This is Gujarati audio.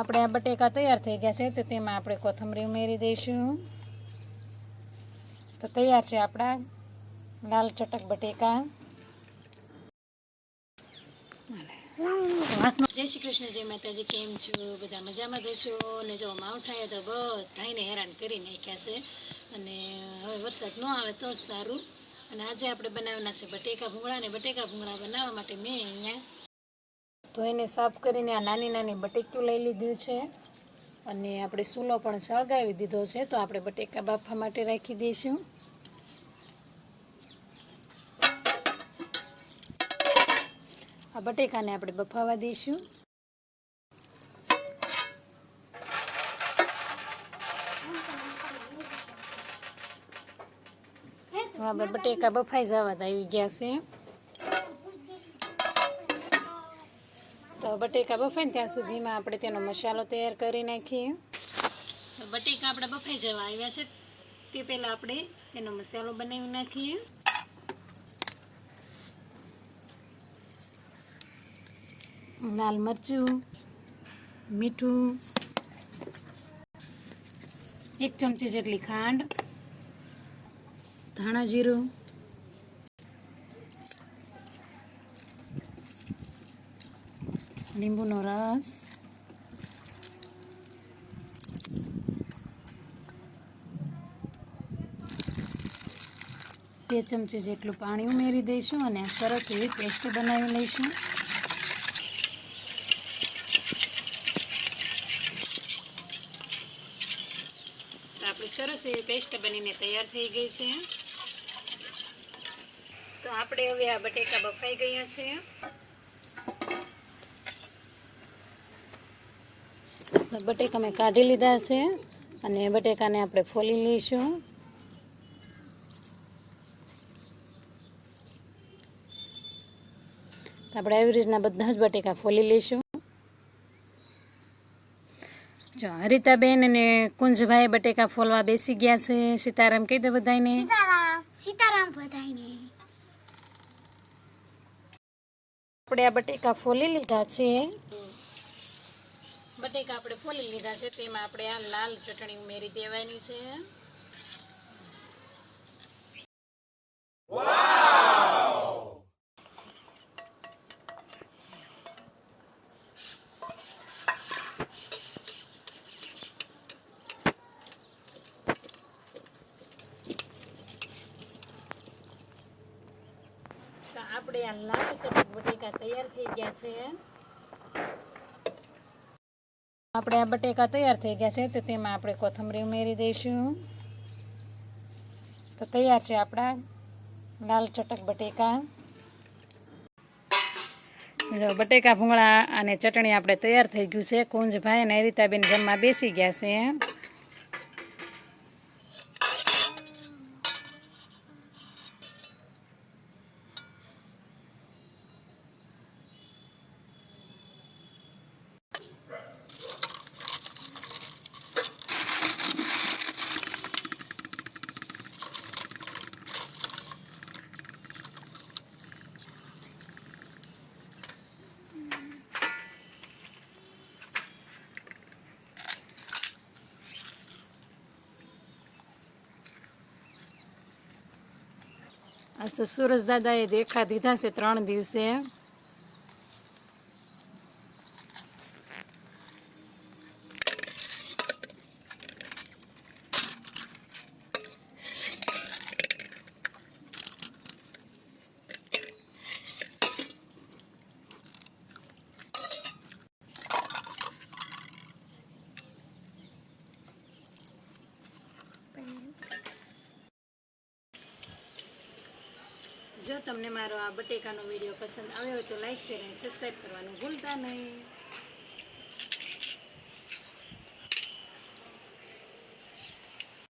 આપણે આ બટેકા તૈયાર થઈ ગયા છે, તો તેમાં આપણે કોથમરી ઉમેરી દઈશું. તો તૈયાર છે આપણા લાલ ચટક બટેકા. જય શ્રી કૃષ્ણ, જય માતાજી, કેમ છો? બધા મજામાં જશો અને જો માવઠાએ તો બધાને હેરાન કરી નાખ્યા છે. અને હવે વરસાદ ન આવે તો જ સારું. અને આજે આપણે બનાવવાના છે બટેકા ભૂંગળા અને બટેકા ભૂંગળા બનાવવા માટે મેં અહીંયા તો એને સાફ કરીને આ નાની નાની બટેકું લઈ લીધું છે. અને આપણે સૂલો પણ સળગાવી દીધો છે, તો આપણે બટેકા બાફા માટે રાખી દઈશું. આ બટેકાને આપણે બફાવા દઈશું. બટેકા બફાઈ જવા આવી ગયા છે. તો બટેકા બફાય ને ત્યાં સુધીમાં આપણે તેનો મસાલો તૈયાર કરી નાખીએ. તો બટેકા આપણે બફાઈ જવા આવ્યા છે. તે પહેલાં આપણે એનો મસાલો બનાવી નાખીએ. લાલ મરચું મીઠું એક ચમચી જેટલી ખાંડ ધાણા જીરું લીંબુનો રસ બે ચમચી જેટલું પાણી ઉમેરી દઈશું અને સરસ એવી પેસ્ટ બનાવી લઈશું. આપણી સરસ એવી પેસ્ટ બનીને તૈયાર થઈ ગઈ છે. તો આપણે હવે આ બટેકા બફાઈ ગયા છે બટેકા મેં કાઢી લીધા છે અને બટેકાને આપણે ફોલી લઈશું. આપણે આવી રીતના બધા જ બટેકા ફોલી લઈશું. જો હરિતાબેન અને કુંજભાઈ બટેકા ફોલવા બેસી ગયા છે. સીતારામ કહી દે બધાને સીતારામ બધાને આપણે આ બટેકા ફોલી લીધા છે. બટેકા આપણે ફોલી લીધા છે, તેમાં આપણે આ લાલ ચટણી ઉમેરી દેવાની છે. આપણે આ લાલ ચટણી બટેકા તૈયાર થઈ ગયા છે. આપણે આ બટેકા તૈયાર થઈ ગયા છે, તો તેમાં આપણે કોથમરી ઉમેરી દઈશું. તો તૈયાર છે આપણા લાલ ચટક બટેકા. જો બટેકા ભૂંગળા અને ચટણી આપણે તૈયાર થઈ ગયું છે. કુંજભાઈ અને રીતાબેન જમવા બેસી ગયા છે. આજ તો સુરજ દાદાએ દેખા દીધા છે ત્રણ દિવસે. જો તમને મારો આ બટેકાનો વીડિયો પસંદ આવ્યો હોય તો લાઈક શેર અને સબસ્ક્રાઈબ કરવાનું ભૂલતા નહીં.